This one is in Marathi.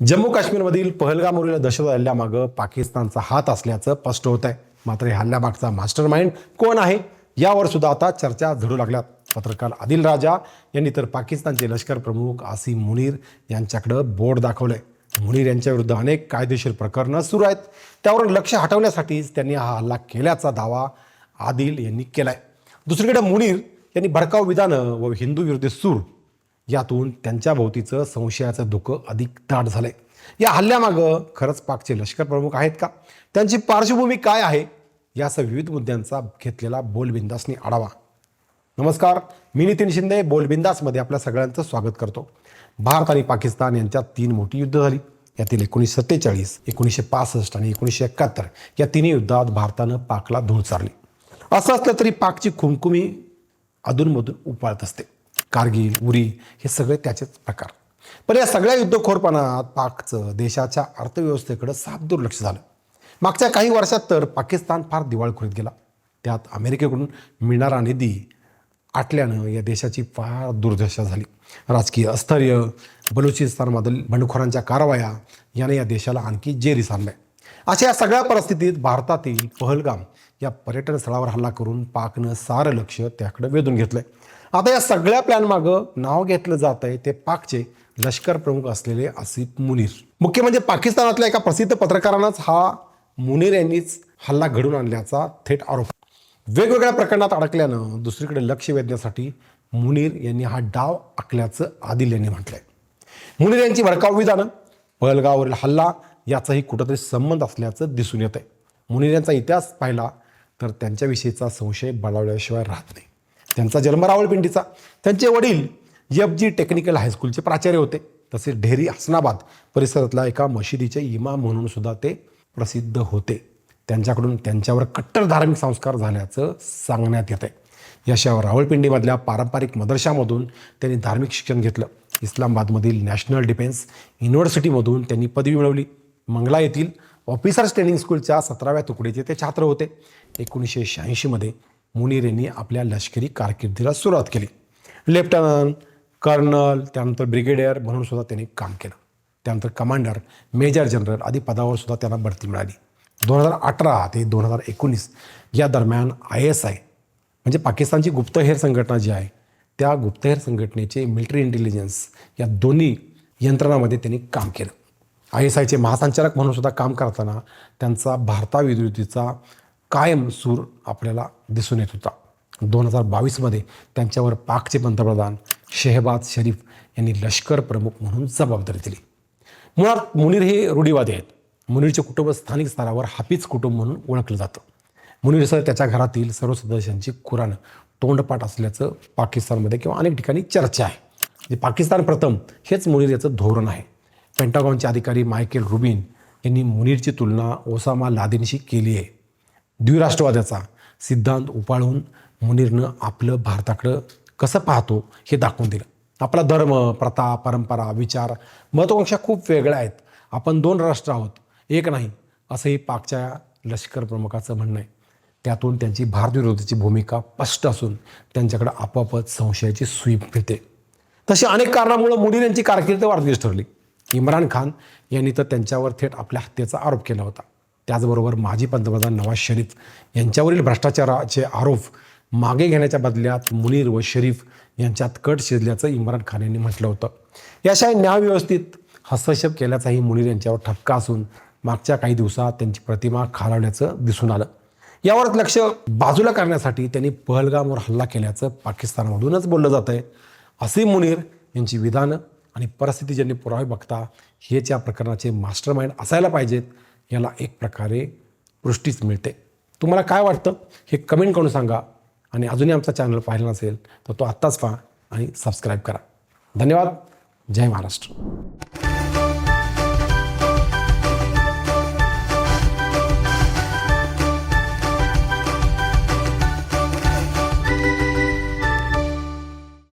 जम्मू काश्मीरमधील पहलगामवरील दहशतवादी हल्ल्यामागं पाकिस्तानचा हात असल्याचं स्पष्ट होत आहे मात्र या हल्ल्यामागचा मास्टर माइंड कोण आहे यावर सुद्धा आता चर्चा झडू लागल्यात. पत्रकार आदिल राजा यांनी तर पाकिस्तानचे लष्कर प्रमुख आसिम मुनीर यांच्याकडं बोर्ड दाखवलंय. मुनीर यांच्याविरुद्ध अनेक कायदेशीर प्रकरणं सुरू आहेत. त्यावरून लक्ष हटवण्यासाठीच त्यांनी हा हल्ला केल्याचा दावा आदिल यांनी केलाय. दुसरीकडे मुनीर यांनी भडकाव विधानं व हिंदू विरोधी सूर यातून त्यांच्या भोवतीचं संशयाचं धुकं अधिक दाट झालंय. या हल्ल्यामागं खरंच पाकचे लष्कर प्रमुख आहेत का? त्यांची पार्श्वभूमी काय आहे? यासह विविध मुद्द्यांचा घेतलेला बोलबिंदासनी आढावा. नमस्कार मी नितीन शिंदे बोलबिंदासमध्ये आपल्या सगळ्यांचं स्वागत करतो. भारत आणि पाकिस्तान यांच्यात तीन मोठी युद्ध झाली. यातील एकोणीसशे सत्तेचाळीस एकोणीसशे पासष्ट आणि एकोणीसशे एकाहत्तर या तिन्ही युद्धात भारतानं पाकला धूळ चारली. असं असलं तरी पाकची खुमखुमी अधूनमधून उपाळत असते. कारगिल उरी हे सगळे त्याचेच प्रकार. पण या सगळ्या युद्धखोरपणात पाकचं देशाच्या अर्थव्यवस्थेकडं साफ दुर्लक्ष झालं. मागच्या काही वर्षात तर पाकिस्तान फार दिवाळखोरीत गेला. त्यात अमेरिकेकडून मिळणारा निधी आटल्यानं या देशाची फार दुर्दशा झाली. राजकीय अस्थैर्य बलुचिस्तानमधील बंडखोरांच्या कारवाया याने या देशाला आणखी जेरीस आहे अशा या सगळ्या परिस्थितीत भारतातील पहलगाम या पर्यटन स्थळावर हल्ला करून पाकनं सारं लक्ष त्याकडे वेधून घेतलंय. आता या सगळ्या प्लॅनमागं नाव घेतलं जात आहे ते पाकचे लष्कर प्रमुख असलेले आसिफ मुनीर. मुख्य म्हणजे पाकिस्तानातल्या एका प्रसिद्ध पत्रकारानंच हा मुनीर यांनीच हल्ला घडून आणल्याचा थेट आरोप. वेगवेगळ्या प्रकरणात अडकल्यानं दुसरीकडे लक्ष वेधण्यासाठी मुनीर यांनी हा डाव आखल्याचं आदिल यांनी म्हटलंय. मुनीर यांची भडकाव विधानं पहलगाववरील हल्ला याचाही कुठंतरी संबंध असल्याचं दिसून येत आहे मुनीर यांचा इतिहास पाहिला तर त्यांच्याविषयीचा संशय बळावल्याशिवाय राहत नाही. त्यांचा जन्म रावळपिंडीचा. त्यांचे वडील एफ जी टेक्निकल हायस्कूलचे प्राचार्य होते. तसेच ढेरी हसनाबाद परिसरातल्या एका मशिदीचे इमाम म्हणून सुद्धा ते प्रसिद्ध होते. त्यांच्याकडून त्यांच्यावर कट्टर धार्मिक संस्कार झाल्याचं सांगण्यात येत आहे याशिवाय रावळपिंडीमधल्या पारंपरिक मदरशामधून त्यांनी धार्मिक शिक्षण घेतलं. इस्लामाबादमधील नॅशनल डिफेन्स युनिव्हर्सिटीमधून त्यांनी पदवी मिळवली. मंगला येथील ऑफिसर्स ट्रेनिंग स्कूलच्या सतराव्या तुकडीचे ते छात्र होते. एकोणीसशे शहाऐंशीमध्ये मुनीर यांनी आपल्या लष्करी कारकिर्दीला सुरुवात केली. लेफ्टनंट कर्नल त्यानंतर ब्रिगेडियर म्हणून सुद्धा त्यांनी काम केलं. त्यानंतर कमांडर मेजर जनरल आदी पदावर सुद्धा त्यांना बढती मिळाली. दोन हजार अठरा ते दोन हजार एकोणीस या दरम्यान आय एस आय म्हणजे पाकिस्तानची गुप्तहेर संघटना जी आहे त्या गुप्तहेर संघटनेचे मिलिटरी इंटेलिजन्स या दोन्ही यंत्रणामध्ये त्यांनी काम केलं. आय एस आयचे महासंचालक म्हणून सुद्धा काम करताना त्यांचा भारताविरोधीचा कायम सूर आपल्याला दिसून येत होता. दोन हजार बावीसमध्ये त्यांच्यावर पाकचे पंतप्रधान शेहबाज शरीफ यांनी लष्कर प्रमुख म्हणून जबाबदारी दिली. मुळात मुनीर हे रूढीवादी आहेत. मुनीरचे कुटुंब स्थानिक स्तरावर हाफिज कुटुंब म्हणून ओळखलं जातं. मुनीरसह त्याच्या घरातील सर्व सदस्यांची कुराण तोंडपाठ असल्याचं पाकिस्तानमध्ये किंवा अनेक ठिकाणी चर्चा आहे. म्हणजे पाकिस्तान प्रथम हेच मुनीर याचं धोरण आहे. पेंटागॉनचे अधिकारी मायकेल रुबिन यांनी मुनीरची तुलना ओसामा लादेनशी केली आहे. द्विराष्ट्रवादाचा सिद्धांत उपाळून मुनीरनं आपलं भारताकडं कसं पाहतो हे दाखवून दिलं. आपला धर्म प्रथा परंपरा विचार महत्वाकांक्षा खूप वेगळ्या आहेत. आपण दोन राष्ट्र आहोत. एक नाही असंही पाकच्या लष्कर प्रमुखाचं म्हणणं आहे. त्यातून त्यांची भारतविरोधाची भूमिका स्पष्ट असून त्यांच्याकडे आपोआपच संशयाची सुई फिरते. तशी अनेक कारणामुळं मुनीर यांची कारकीर्द वाढदिवस ठरली. इम्रान खान यांनी तर त्यांच्यावर थेट आपल्या हत्येचा आरोप केला होता. त्याचबरोबर माजी पंतप्रधान नवाज शरीफ यांच्यावरील भ्रष्टाचाराचे आरोप मागे घेण्याच्या बदल्यात मुनीर व शरीफ यांच्यात कट शिजल्याचं इम्रान खान यांनी म्हटलं होतं. याशिवाय न्यायव्यवस्थित हस्तक्षेप केल्याचाही मुनीर यांच्यावर ठपका असून मागच्या काही दिवसात त्यांची प्रतिमा खालावल्याचं दिसून आलं. यावरच लक्ष बाजूला करण्यासाठी त्यांनी पहलगामवर हल्ला केल्याचं पाकिस्तानमधूनच बोललं जात आहे असीम मुनीर यांची विधानं आणि परिस्थितीजन्य पुरावे बघता हेच या प्रकरणाचे मास्टर माइंड असायला पाहिजेत. याला एक प्रकारे पुष्टीच मिळते. तुम्हाला काय वाटतं? हे कमेंट करून सांगा. आणि अजूनही आमचा चॅनल पाहिला नसेल तर तो आत्ताच पहा आणि सबस्क्राईब करा. धन्यवाद. जय महाराष्ट्र.